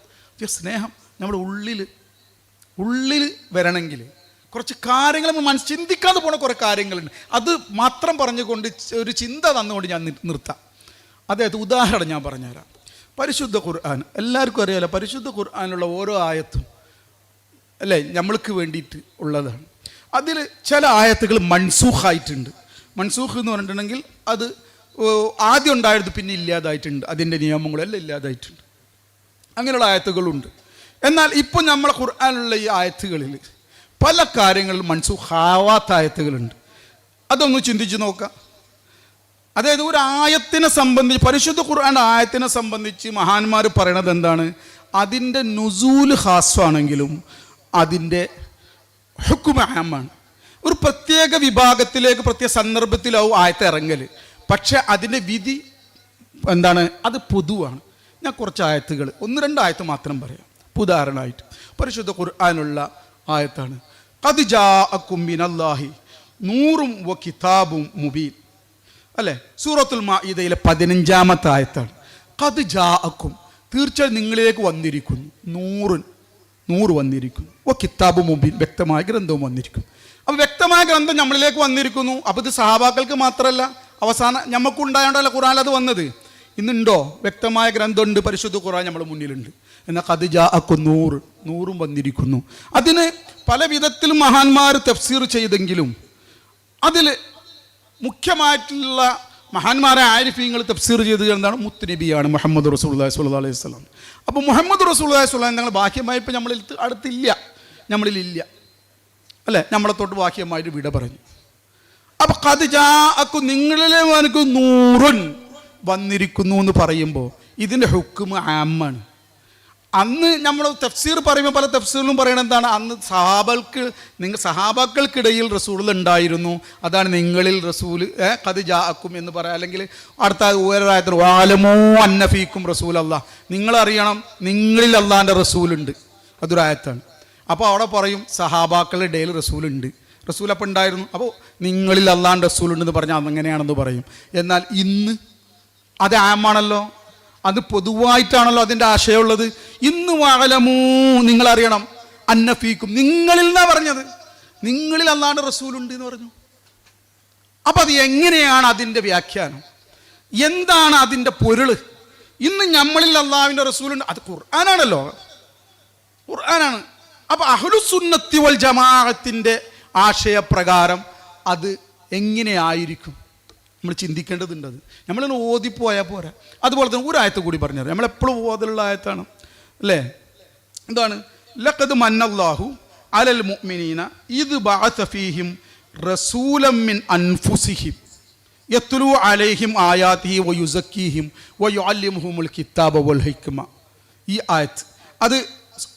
സ്നേഹം നമ്മുടെ ഉള്ളിൽ ഉള്ളിൽ വരണമെങ്കിൽ കുറച്ച് കാര്യങ്ങൾ നമ്മൾ മനസ്സ് ചിന്തിക്കാതെ പോണ കുറേ കാര്യങ്ങളുണ്ട്. അത് മാത്രം പറഞ്ഞുകൊണ്ട് ഒരു ചിന്ത തന്നുകൊണ്ട് ഞാൻ നിർത്താം. അതായത് ഉദാഹരണം ഞാൻ പറഞ്ഞുതരാം. പരിശുദ്ധ ഖുർആൻ എല്ലാവർക്കും അറിയാലോ പരിശുദ്ധ ഖുർആാനുള്ള ഓരോ ആയത്തും അല്ലേ നമ്മൾക്ക് വേണ്ടിയിട്ട് ഉള്ളതാണ്. അതിൽ ചില ആയത്തുകൾ മൺസൂഖായിട്ടുണ്ട് മൺസൂഖ് എന്ന് പറഞ്ഞിട്ടുണ്ടെങ്കിൽ അത് ആദ്യം ഉണ്ടായത് പിന്നെ ഇല്ലാതായിട്ടുണ്ട്. അതിന്റെ നിയമങ്ങളെല്ലാം ഇല്ലാതായിട്ടുണ്ട്. അങ്ങനെയുള്ള ആയത്തുകളുണ്ട്. എന്നാൽ ഇപ്പോൾ നമ്മളെ ഖുർആാനുള്ള ഈ ആയത്തുകളിൽ പല കാര്യങ്ങളിൽ മൺസൂഖാവാത്ത ആയത്തുകളുണ്ട്. അതൊന്ന് ചിന്തിച്ച് നോക്കാം. അതായത് ഒരു ആയത്തിനെ സംബന്ധിച്ച് പരിശുദ്ധ ഖുർആന്റെ ആയത്തിനെ സംബന്ധിച്ച് മഹാന്മാർ പറയണത് എന്താണ്? അതിന്റെ നുസൂൽ ഹാസ്വാണെങ്കിലും അതിന്റെ ഹുക്കുമാമാണ് ഒരു പ്രത്യേക വിഭാഗത്തിലേക്ക് പ്രത്യേക സന്ദർഭത്തിലാവും ആയത്തെ ഇറങ്ങൽ പക്ഷെ അതിന്റെ വിധി എന്താണ്? അത് പൊതുവാണ്. ഞാൻ കുറച്ച് ആയത്തുകൾ ഒന്ന് രണ്ട് ആയത്ത് മാത്രം പറയാം. ഉദാഹരണമായിട്ട് പരിശുദ്ധ ഖുർആാനുള്ള ആയത്താണ്. കതിജാ ജാ അക്കുംബിനല്ലാഹി നൂറും വ കിതാബും മുബീൻ. അല്ലേ? സൂറത്തുൽ മാഇദയിലെ പതിനഞ്ചാമത്തെ ആയത്താണ് കത് ജാഅക്കും. തീർച്ചയായും നിങ്ങളിലേക്ക് വന്നിരിക്കുന്നു. നൂറ് നൂറ് വന്നിരിക്കുന്നു. ഓ കിതാബ് മുബീൻ വ്യക്തമായ ഗ്രന്ഥവും വന്നിരിക്കുന്നു. അപ്പോൾ വ്യക്തമായ ഗ്രന്ഥം നമ്മളിലേക്ക് വന്നിരിക്കുന്നു. അപ്പോൾ ഇത് സഹാബാക്കൾക്ക് മാത്രമല്ല അവസാനം നമുക്കുണ്ടായോണ്ടല്ല ഖുറാൻ അത് വന്നത്. ഇന്നുണ്ടോ? വ്യക്തമായ ഗ്രന്ഥമുണ്ട് പരിശുദ്ധ ഖുറാൻ നമ്മുടെ മുന്നിലുണ്ട്. എന്നാൽ അക്കു അക്കും നൂറ് നൂറും വന്നിരിക്കുന്നു. അതിന് പല വിധത്തിലും മഹാന്മാർ തഫ്സീർ ചെയ്തെങ്കിലും അതിൽ മുഖ്യമായിട്ടുള്ള മഹാന്മാരെ ആരിഫീങ്ങൾ തഫ്സീർ ചെയ്തത് എന്താണ്? മുത്തുനബിയാണ് മുഹമ്മദ് റസൂൽ സ്വല്ലു അലൈഹി സ്വലാം അപ്പോൾ മുഹമ്മദ് റസൂൽ സ്വലാം ഞങ്ങൾ ബാഹ്യമായപ്പോൾ നമ്മളിൽ അടുത്തില്ല. നമ്മളിലില്ല അല്ലേ? നമ്മളെ തൊട്ട് ബാഹ്യമായിട്ട് വിട പറഞ്ഞു. അപ്പോൾ കതിജാക്കു നിങ്ങളിലെ എനിക്ക് നൂറുൻ വന്നിരിക്കുന്നു എന്ന് പറയുമ്പോൾ ഇതിന്റെ ഹുക്കും ആമാണ്. അന്ന് നമ്മൾ തഫ്സീർ പറയുമ്പോൾ പല തഫ്സീറിലും പറയണത് എന്താണ്? അന്ന് സഹാബൾക്ക് നിങ്ങൾ സഹാബാക്കൾക്കിടയിൽ റസൂൽ ഉണ്ടായിരുന്നു. അതാണ് നിങ്ങളിൽ റസൂൽ കത് ജാക്കും എന്ന് പറയാം. അല്ലെങ്കിൽ അടുത്ത ഓരോരായത്തിൽ വാലമോ അന്നഫീക്കും റസൂൽ അല്ല നിങ്ങളറിയണം നിങ്ങളിൽ അള്ളാഹിന്റെ റസൂലുണ്ട്. അതൊരായത്താണ് അപ്പോൾ അവിടെ പറയും സഹാബാക്കളുടെ ഇടയിൽ റസൂലുണ്ട്. റസൂൽ അപ്പം ഉണ്ടായിരുന്നു. അപ്പോൾ നിങ്ങളിൽ അള്ളാഹിന്റെ റസൂലുണ്ടെന്ന് പറഞ്ഞാൽ അങ്ങനെയാണെന്ന് പറയും. എന്നാൽ ഇന്ന് അത് ആമാണല്ലോ. അത് പൊതുവായിട്ടാണല്ലോ അതിന്റെ ആശയമുള്ളത്. ഇന്ന് വാഴലമൂ നിങ്ങളറിയണം. അന്നഫീക്കും നിങ്ങളിൽ നിന്നാ പറഞ്ഞത്. നിങ്ങളിൽ അല്ലാണ്ട് റസൂലുണ്ട് എന്ന് പറഞ്ഞു. അപ്പം അത് എങ്ങനെയാണ് അതിന്റെ വ്യാഖ്യാനം? എന്താണ് അതിന്റെ പൊരുൾ? ഇന്ന് നമ്മളിൽ അള്ളാവിന്റെ റസൂലുണ്ട് അത് ഖുർആനാണല്ലോ. ഖുർആനാണ്. അപ്പം അഹ്ലുസുന്നത്തി വൽ ജമാഅത്തിന്റെ ആശയപ്രകാരം അത് എങ്ങനെയായിരിക്കും? നമ്മൾ ചിന്തിക്കേണ്ടതുണ്ട് അത്. നമ്മളിന്ന് ഓതിപ്പോയാൽ പോരാ. അതുപോലെ തന്നെ ഒരു കൂടി പറഞ്ഞത് നമ്മളെപ്പോഴും ഓതലുള്ള ആയത്താണ്. അല്ലേ? എന്താണ്? ലക്കത് മന്നല്ലാഹു അലൽ മുഅ്മിനീന ഇത് ബാസഫീഹിം റസൂലം മിൻ അൻഫുസിഹിം യത്ലു അലൈഹിം ആയാത്തിഹി വയുസക്കീഹിം വയുഅല്ലിമുഹുമുൽ കിതാബ വൽ ഹിക്മ. ഈ ആയത്ത്. അത്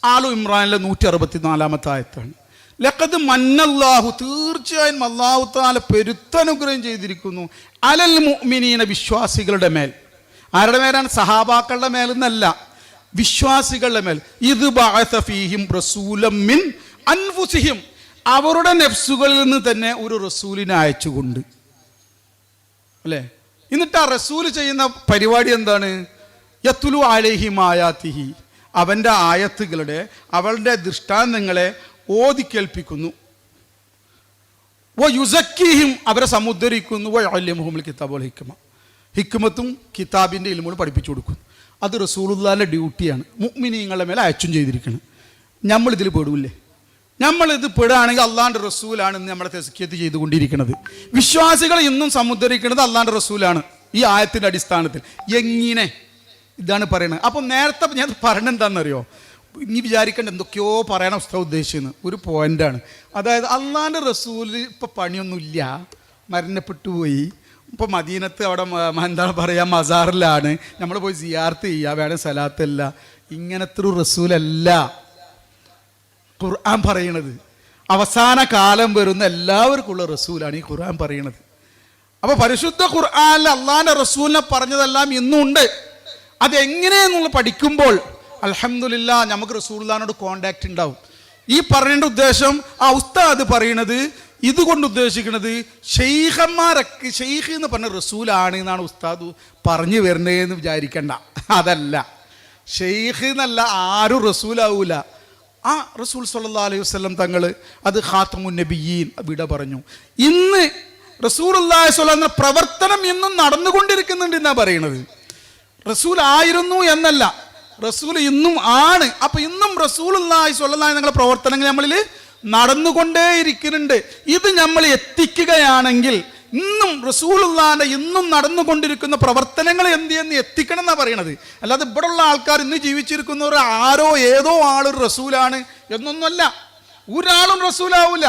ആലു ഇമ്രാനിലെ നൂറ്റി അറുപത്തി നാലാമത്തെ ആയത്താണ്. ലക്കത് മന്നല്ലാഹു തീർച്ചയായും അള്ളാഹു താല പെരുത്തനുഗ്രഹം ചെയ്തിരിക്കുന്നു. അലൽ മുഅ്മിനീന വിശ്വാസികളുടെ മേൽ. ആരുടെ മേലാണ്? സഹാബാക്കളുടെ മേലെന്നല്ല. വിശ്വാസികളുടെ മേൽ. ഇത് മിൻ അൻഫുസിഹിം. അവരുടെ നെഫ്സുകളിൽ നിന്ന് തന്നെ ഒരു റസൂലിനെ അയച്ചുകൊണ്ട്. അല്ലേ? എന്നിട്ട് ആ റസൂൽ ചെയ്യുന്ന പരിപാടി എന്താണ്? യത്തുലു അലഹിം മായാത്തിഹി അവന്റെ ആയത്തുകളുടെ അവളുടെ ദൃഷ്ടാന്തങ്ങളെ ഓതിക്കേൽപ്പിക്കുന്നു. ഓ യുസക്കീഹിം അവരെ സമുദ്ധരിക്കുന്നു. ഓ അല്യമുഹമ്മൽ അൽ ഹിക്കമ ഹിക്കുമത്തും കിതാബിന്റെ ഇൽമുകൾ പഠിപ്പിച്ചു കൊടുക്കുന്നു. അത് റസൂലുല്ലാന്റെ ഡ്യൂട്ടിയാണ്. മുഗ്മിനീങ്ങളുടെ മേലെ അയച്ചും ചെയ്തിരിക്കുന്നത് നമ്മളിതിൽ പെടൂല്ലേ? നമ്മളിത് പെടുകയാണെങ്കിൽ അള്ളാന്റെ റസൂലാണ് ഇന്ന് നമ്മളെ തെസ്കിയത്ത് ചെയ്തുകൊണ്ടിരിക്കുന്നത് വിശ്വാസികൾ ഇന്നും സമുദ്ധരിക്കുന്നത് അള്ളാന്റെ റസൂലാണ്. ഈ ആയത്തിന്റെ അടിസ്ഥാനത്തിൽ. എങ്ങനെ? ഇതാണ് പറയുന്നത് അപ്പം നേരത്തെ ഞാൻ പറഞ്ഞെന്താണെന്നറിയോ ഇനി വിചാരിക്കേണ്ട എന്തൊക്കെയോ പറയണം ഉസ്താവ് ഉദ്ദേശിക്കുന്നു ഒരു പോയിന്റാണ് അതായത് അള്ളാന്റെ റസൂൽ ഇപ്പം പണിയൊന്നുമില്ല. മരണപ്പെട്ടു പോയി ഇപ്പോൾ മദീനത്ത് അവിടെ എന്താ എന്താണ് പറയുക മസാറിലാണ്. നമ്മൾ പോയി സിയാർത്ത് ചെയ്യുക വേണം സലാത്തല്ല ഇങ്ങനത്തെ ഒരു റസൂലല്ല. ഖുർആൻ പറയണത്. അവസാന കാലം വരുന്ന എല്ലാവർക്കുള്ള റസൂലാണ് ഈ ഖുർആൻ പറയണത്. അപ്പോൾ പരിശുദ്ധ ഖുർആനിൽ അള്ളാന്റെ റസൂലിനെ പറഞ്ഞതെല്ലാം ഇന്നുണ്ട്. അതെങ്ങനെയെന്നുള്ള പഠിക്കുമ്പോൾ അൽഹംദുലില്ല നമുക്ക് റസൂള്ളാനോട് കോണ്ടാക്ട് ഉണ്ടാവും. ഈ പറയേണ്ട ഉദ്ദേശം ആ ഉസ്താദ് പറയണത് ഇതുകൊണ്ട് ഉദ്ദേശിക്കുന്നത് ഷെയ്ഖന്മാരൊക്കെ ഷെയ്ഖ് എന്ന് പറഞ്ഞ റസൂലാണ് എന്നാണ് ഉസ്താദ് പറഞ്ഞു വരുന്നതെന്ന് വിചാരിക്കണ്ട. അതല്ല. ഷെയ്ഖ് എന്നല്ല ആരും റസൂലാവൂല. ആ റസൂൽ സല്ലാ അലൈഹി വസ്ലം തങ്ങൾ അത് ഖാത്തമുൻ നബിയീൻ വിട പറഞ്ഞു. ഇന്ന് റസൂൽ അള്ളാഹി സ്വലാം പ്രവർത്തനം ഇന്നും നടന്നുകൊണ്ടിരിക്കുന്നുണ്ട് എന്നാ പറയണത്. റസൂൽ ആയിരുന്നു എന്നല്ല. റസൂൽ ഇന്നും ആണ്. അപ്പൊ ഇന്നും റസൂൽ നിങ്ങളുടെ പ്രവർത്തനങ്ങൾ നമ്മളിൽ നടന്നുകൊണ്ടേയിരിക്കുന്നുണ്ട്. ഇത് നമ്മൾ എത്തിക്കുകയാണെങ്കിൽ ഇന്നും റസൂലുള്ളാന്റെ ഇന്നും നടന്നുകൊണ്ടിരിക്കുന്ന പ്രവർത്തനങ്ങൾ എന്ത് എന്ന് എത്തിക്കണം എന്നാണ് പറയണത്. അല്ലാതെ ഇവിടെയുള്ള ആൾക്കാർ ഇന്ന് ജീവിച്ചിരിക്കുന്നവർ ആരോ ഏതോ ആളൊരു റസൂലാണ് എന്നൊന്നുമല്ല. ഒരാളും റസൂലാവൂല.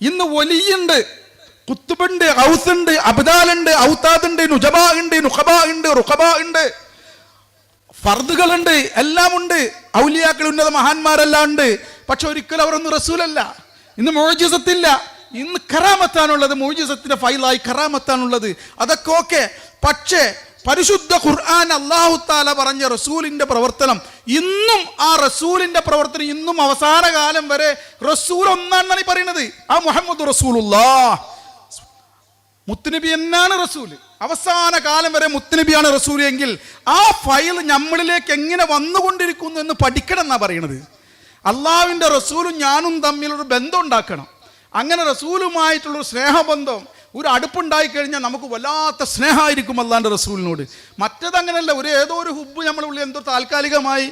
ഇന്ന് ഒലിയുണ്ട് കുത്തുബുണ്ട് ഔസുണ്ട് അബ്ദാലുണ്ട് ഔത്താദുണ്ട് നുജബ ഉണ്ട് നുഖബ ഉണ്ട് റുഖബ ഉണ്ട്. ഫർദുകളുണ്ട് എല്ലാം ഉണ്ട് ഔലിയാക്കൾ ഉന്നത മഹാന്മാരെല്ലാം ഉണ്ട്. പക്ഷെ ഒരിക്കലും അവരൊന്നും റസൂലല്ല. ഇന്ന് മോജിസത്തില്ല. ഇന്ന് കറാമത്താണുള്ളത് മോജിസത്തിന്റെ ഫൈലായി കറാമത്താണുള്ളത്. അതൊക്കെ ഓക്കെ. പക്ഷേ പരിശുദ്ധ ഖുർആൻ അള്ളാഹു താല പറഞ്ഞ റസൂലിന്റെ പ്രവർത്തനം ഇന്നും ആ റസൂലിന്റെ പ്രവർത്തനം ഇന്നും അവസാന കാലം വരെ റസൂൽ ഒന്നാണെന്നാണ് ഈ പറയുന്നത്. ആ മുഹമ്മദ് റസൂലുല്ലാ മുത്തുനബി എന്നാണ് റസൂൽ. അവസാന കാലം വരെ മുത്തുനബിയാണ് റസൂൽ എങ്കിൽ ആ ഫയൽ നമ്മളിലേക്ക് എങ്ങനെ വന്നുകൊണ്ടിരിക്കുന്നു എന്ന് പഠിക്കണം എന്നാ പറയണത്. അള്ളാവിന്റെ റസൂലും ഞാനും തമ്മിലൊരു ബന്ധം ഉണ്ടാക്കണം. അങ്ങനെ റസൂലുമായിട്ടുള്ളൊരു സ്നേഹബന്ധം ഒരു അടുപ്പുണ്ടായി കഴിഞ്ഞാൽ നമുക്ക് വല്ലാത്ത സ്നേഹമായിരിക്കും അള്ളാന്റെ റസൂലിനോട്. മറ്റതങ്ങനല്ല ഒരു ഏതോ ഒരു ഹുബ് നമ്മളുള്ളിൽ എന്തോ താൽക്കാലികമായി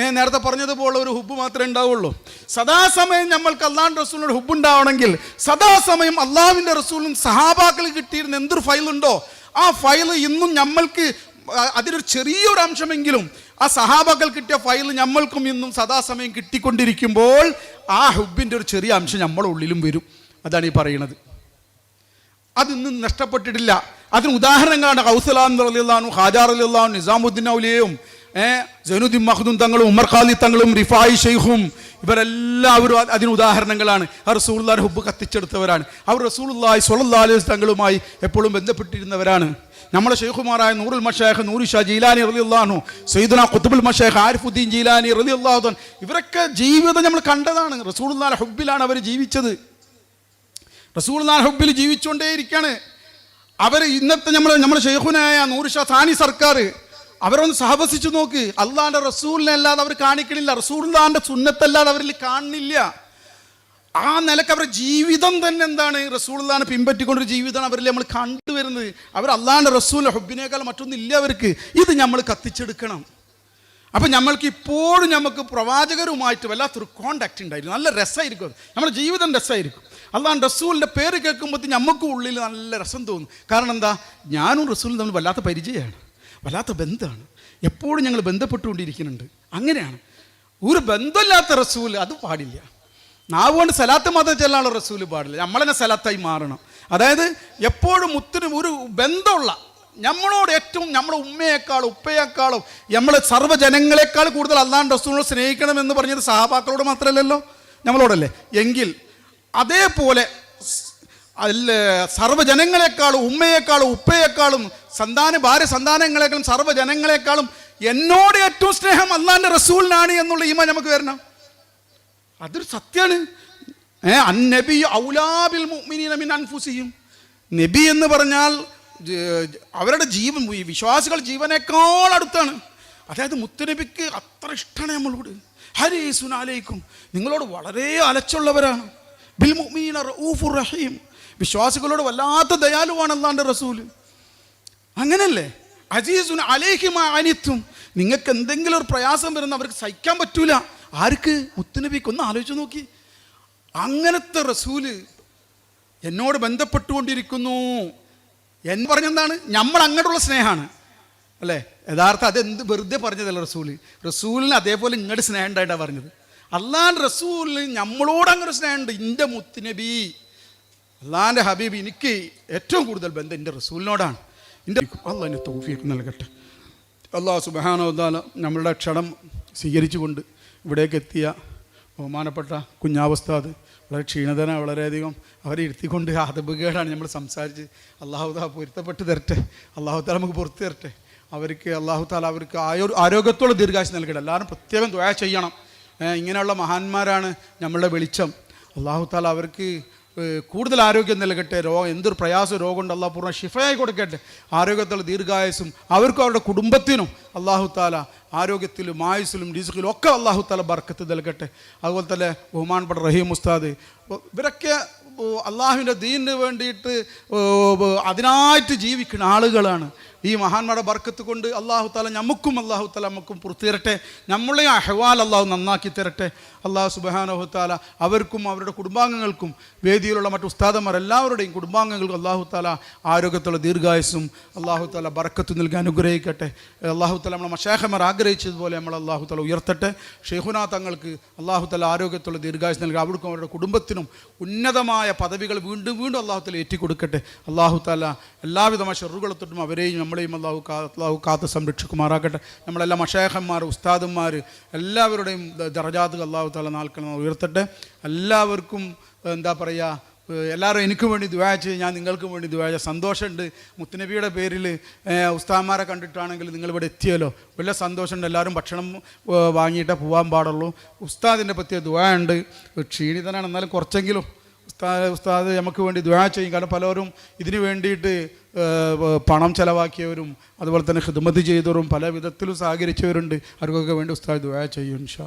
ഏ, നേരത്തെ പറഞ്ഞതുപോലെ ഒരു ഹുബ് മാത്രമേ ഉണ്ടാവുള്ളൂ. സദാസമയം നമ്മൾക്ക് അള്ളാഹിന്റെ റസൂലിനോട് ഹുബ് ഉണ്ടാവണമെങ്കിൽ സദാസമയം അള്ളാഹുവിന്റെ റസൂലും സഹാബാക്കൾ കിട്ടിയിരുന്ന എന്തൊരു ഫയലുണ്ടോ ആ ഫയൽ ഇന്നും നമ്മൾക്ക് അതിനൊരു ചെറിയൊരു അംശമെങ്കിലും ആ സഹാബാക്കൾ കിട്ടിയ ഫയൽ നമ്മൾക്കും ഇന്നും സദാസമയം കിട്ടിക്കൊണ്ടിരിക്കുമ്പോൾ ആ ഹുബിന്റെ ഒരു ചെറിയ അംശം നമ്മളെ ഉള്ളിലും വരും. അതാണ് ഈ പറയുന്നത്. അതിന്നും നഷ്ടപ്പെട്ടിട്ടില്ല. അതിന് ഉദാഹരണങ്ങളാണ് ഹൗസലാൻ റലിയുള്ളാനും ഹാജാർ അലിയുള്ളാനും നിസാമുദ്ദീൻ ഔലിയയും ജൈനുദ്ദീൻ മഹദും തങ്ങളും ഉമർ ഖാലി തങ്ങളും റിഫായി ഷെയ്ഖും ഇവരെല്ലാവരും അതിന് ഉദാഹരണങ്ങളാണ്. ആ റസൂള്ളാൻ ഹുബ് കത്തിച്ചെടുത്തവരാണ്. അവർ റസൂലുള്ളാഹി സ്വല്ലല്ലാഹി അലൈഹി തങ്ങളുമായി എപ്പോഴും ബന്ധപ്പെട്ടിരുന്നവരാണ്. നമ്മളെ ഷെയ്ഖുമാരായ നൂറുൽ മഷേഖ് നൂറി ഷാ ജീലാനി റളിയല്ലാഹു സയ്യിദുന കുത്തുബുൽ മഷേഖ് ആരിഫുദ്ദീൻ ജീലാനി അൻഹു ഇവരൊക്കെ ജീവിതം നമ്മൾ കണ്ടതാണ്. റസൂലുള്ളാഹിന്റെ ഹുബിലാണ് അവർ ജീവിച്ചത്. റസൂൽ ഹുബിൽ ജീവിച്ചുകൊണ്ടേയിരിക്കുകയാണ് അവർ ഇന്നത്തെ നമ്മൾ നമ്മുടെ ഷെയ്ഖുനായ നൂറുഷാ സാനി സർക്കാർ അവരൊന്ന് സഹവസിച്ച് നോക്ക്. അള്ളാന്റെ റസൂലിനെ അല്ലാതെ അവർ കാണിക്കണില്ല. റസൂലിന്റെ സുന്നത്തല്ലാതെ അവരിൽ കാണുന്നില്ല. ആ നിലയ്ക്ക് അവരുടെ ജീവിതം തന്നെ എന്താണ്? റസൂലിനെ പിൻപറ്റിക്കൊണ്ടൊരു ജീവിതമാണ് അവരിൽ നമ്മൾ കണ്ടുവരുന്നത്. അവർ അള്ളാഹാന്റെ റസൂൽ ഹുബിനേക്കാൾ മറ്റൊന്നില്ല അവർക്ക്. ഇത് നമ്മൾ കത്തിച്ചെടുക്കണം. അപ്പം നമ്മൾക്ക് ഇപ്പോഴും നമുക്ക് പ്രവാചകരുമായിട്ട് വല്ലാത്തൊരു കോണ്ടാക്റ്റ് ഉണ്ടായിരുന്നു നല്ല രസമായിരിക്കും നമ്മുടെ ജീവിതം രസമായിരിക്കും. അള്ളാഹാൻ റസൂലിന്റെ പേര് കേൾക്കുമ്പോൾ നമുക്കും ഉള്ളിൽ നല്ല രസം തോന്നും. കാരണം എന്താ? ഞാനും റസൂലും തമ്മിൽ വല്ലാത്ത പരിചയമാണ്. വല്ലാത്ത ബന്ധമാണ്. എപ്പോഴും ഞങ്ങൾ ബന്ധപ്പെട്ടുകൊണ്ടിരിക്കുന്നുണ്ട്. അങ്ങനെയാണ്. ഒരു ബന്ധമില്ലാത്ത റസൂൽ അത് പാടില്ല. നാവ് കൊണ്ട് സലാത്ത് മാത്രം ചെല്ലാനുള്ള റസൂൽ പാടില്ല. നമ്മളെന്നെ സലാത്തായി മാറണം. അതായത് എപ്പോഴും മുത്തിന് ഒരു ബന്ധമുള്ള നമ്മളോട് ഏറ്റവും നമ്മളെ ഉമ്മയേക്കാളും ഉപ്പയേക്കാളും നമ്മൾ സർവജനങ്ങളെക്കാൾ കൂടുതൽ അള്ളാൻ റസൂലിനെ സ്നേഹിക്കണം എന്ന് പറഞ്ഞത് സഹാബാക്കളോട് മാത്രമല്ലല്ലോ? നമ്മളോടല്ലേ എങ്കിൽ അതേപോലെ അല്ല സർവജനങ്ങളെക്കാളും ഉമ്മയെക്കാളും ഉപ്പയെക്കാളും സന്താന ഭാര്യ സന്താനങ്ങളെക്കാളും സർവജനങ്ങളെക്കാളും എന്നോട് ഏറ്റവും സ്നേഹം അല്ലാന്റെ റസൂലിനാണ് എന്നുള്ള ഈമ നമുക്ക് വരണം. അതൊരു സത്യമാണ് ഏ അന്നബി ഔലാബിൽ മിൻ അൻഫുസിഹിം. നബി എന്ന് പറഞ്ഞാൽ അവരുടെ ജീവൻ വിശ്വാസികൾ ജീവനേക്കാൾ അടുത്താണ്. അതായത് മുത്തനബിക്ക് അത്ര ഇഷ്ടമാണ് നമ്മളോട്. ഹരി അലൈക്കും. നിങ്ങളോട് വളരെ അലച്ചുള്ളവരാണ്. ബിൽ മുഅ്മിനീന റഹീം. വിശ്വാസികളോട് വല്ലാത്ത ദയാലുവാണ് അള്ളാന്റെ റസൂൽ. അങ്ങനല്ലേ? അജീസുൻ അലേഹിമ അനിത്തും. നിങ്ങൾക്ക് എന്തെങ്കിലും ഒരു പ്രയാസം വരുന്ന അവർക്ക് സഹിക്കാൻ പറ്റൂല. ആർക്ക്? മുത്തുനബിക്ക് ഒന്ന് ആലോചിച്ച് നോക്കി. അങ്ങനത്തെ റസൂൽ എന്നോട് ബന്ധപ്പെട്ടുകൊണ്ടിരിക്കുന്നു. എന്ന് പറഞ്ഞെന്താണ്? നമ്മൾ അങ്ങോട്ടുള്ള സ്നേഹമാണ്. അല്ലേ? യഥാർത്ഥം അതെന്ത് വെറുതെ പറഞ്ഞതല്ല റസൂൽ? റസൂലിന് അതേപോലെ ഇങ്ങോട്ട് സ്നേഹം ഉണ്ടായിട്ടാണ് പറഞ്ഞത്. അള്ളാൻ റസൂലിന് നമ്മളോട് അങ്ങനെ സ്നേഹമുണ്ട്. എന്റെ മുത്തുനബി. അള്ളാന്റെ ഹബീബ് എനിക്ക് ഏറ്റവും കൂടുതൽ ബന്ധം എന്റെ റസൂലിനോടാണ്. എന്റെ അള്ളാഹ് എന്നെ തൗഫീഖ് നൽകട്ടെ. അള്ളാഹു സുബഹാനോദാല നമ്മളുടെ ക്ഷണം സ്വീകരിച്ചുകൊണ്ട് ഇവിടേക്ക് എത്തിയ ബഹുമാനപ്പെട്ട കുഞ്ഞാവസ്ഥാത് വളരെ ക്ഷീണതന വളരെയധികം അവരെ ഇരുത്തിക്കൊണ്ട് ഹതബുകേടാണ് നമ്മൾ സംസാരിച്ച് അള്ളാഹു താല പൊരുത്തപ്പെട്ട് തരട്ടെ. അള്ളാഹു താല നമുക്ക് പുറത്തു തരട്ടെ. അവർക്ക് അള്ളാഹു താല അവർക്ക് ആയോ ആരോഗ്യത്തോടെ ദീർഘാശം നൽകട്ടെ. എല്ലാവരും പ്രത്യേകം ദ്വയ ചെയ്യണം. ഇങ്ങനെയുള്ള മഹാന്മാരാണ് നമ്മളുടെ വെളിച്ചം. അള്ളാഹു താല അവർക്ക് കൂടുതൽ ആരോഗ്യം നൽകട്ടെ രോഗം എന്തൊരു പ്രയാസം രോഗമുണ്ട് അള്ളാഹ് പൂർണ ഷിഫയായി കൊടുക്കട്ടെ. ആരോഗ്യത്തിലുള്ള ദീർഘായുസും അവർക്കും അവരുടെ കുടുംബത്തിനും അള്ളാഹു താല ആരോഗ്യത്തിലും ആയുസിലും ഡിസുക്കിലും ഒക്കെ അള്ളാഹു താല ബർക്കത്ത് നൽകട്ടെ. അതുപോലെ തന്നെ ബഹുമാനപ്പെട്ട റഹീം ഉസ്താദ് ഇവരൊക്കെ അള്ളാഹുവിന്റെ ദീനിന് വേണ്ടിയിട്ട് അതിനായിട്ട് ജീവിക്കുന്ന ആളുകളാണ്. ഈ മഹാന്മാരുടെ ബർക്കത്ത് കൊണ്ട് അള്ളാഹു താല നമുക്കും അള്ളാഹു താല നമുക്കും പുറത്തു തരട്ടെ നമ്മളെ അഹ്വാൽ അള്ളാഹു നന്നാക്കി തരട്ടെ. അള്ളാഹു സുബാനഹു താല അവർക്കും അവരുടെ കുടുംബാംഗങ്ങൾക്കും വേദിയിലുള്ള മറ്റു ഉസ്താദന്മാർ എല്ലാവരുടെയും കുടുംബാംഗങ്ങൾക്കും അള്ളാഹു താല ആരോഗ്യത്തുള്ള ദീർഘായുസും അള്ളാഹു താല ബർക്കത്ത് നൽകി അനുഗ്രഹിക്കട്ടെ. അള്ളാഹു താല നമ്മളെ മഷേഹമർ ആഗ്രഹിച്ചതുപോലെ നമ്മൾ അള്ളാഹു താല ഉയർത്തട്ടെ. ഷെയ്ഖുന തങ്ങൾക്ക് അള്ളാഹു താല ആരോഗ്യത്തുള്ള ദീർഘായുസ് നൽകുക അവർക്കും അവരുടെ കുടുംബത്തിനും ഉന്നതമായ പദവികൾ വീണ്ടും വീണ്ടും അള്ളാഹു താല ഏറ്റിക്കൊടുക്കട്ടെ. അള്ളാഹു താല എല്ലാവിധമായ ഷെറുകളെ തൊട്ടും അവരെയും നമ്മളെയും അള്ളാഹു അള്ളാഹു കാത്ത് സംരക്ഷിക്കുമാറാക്കട്ടെ നമ്മളെല്ലാം മഷേഹന്മാർ ഉസ്താദന്മാർ എല്ലാവരുടെയും ദർജാത് അള്ളാഹു താല നാൽക്കൾ ഉയർത്തട്ടെ. എല്ലാവർക്കും എന്താ പറയുക എല്ലാവരും എനിക്ക് വേണ്ടി ദുവാ ഞാൻ നിങ്ങൾക്ക് വേണ്ടി ദുവാ ചെയ്യാം. സന്തോഷമുണ്ട്. മുത്തുനബിയുടെ പേരിൽ ഉസ്താന്മാരെ കണ്ടിട്ടാണെങ്കിൽ നിങ്ങൾ ഇവിടെ എത്തിയല്ലോ. വലിയ സന്തോഷമുണ്ട്. എല്ലാവരും ഭക്ഷണം വാങ്ങിയിട്ടേ പോകാൻ പാടുള്ളൂ. ഉസ്താദിന്റെ പറ്റിയ ദുവാ ഉണ്ട്. ക്ഷീണിതനാണ്. എന്നാലും കുറച്ചെങ്കിലും ഉസ്താദ് ഉസ്താദ് നമുക്ക് വേണ്ടി ദുവാ ചെയ്യും. കാരണം പലവരും ഇതിനു വേണ്ടിയിട്ട് പണം ചിലവാക്കിയവരും അതുപോലെ തന്നെ ഹിദ്മത്ത് ചെയ്തവരും പല വിധത്തിലും സഹകരിച്ചവരുണ്ട്. അവർക്കൊക്കെ വേണ്ടി ഉസ്താദ് ദുവാ ചെയ്യും ഇൻഷാ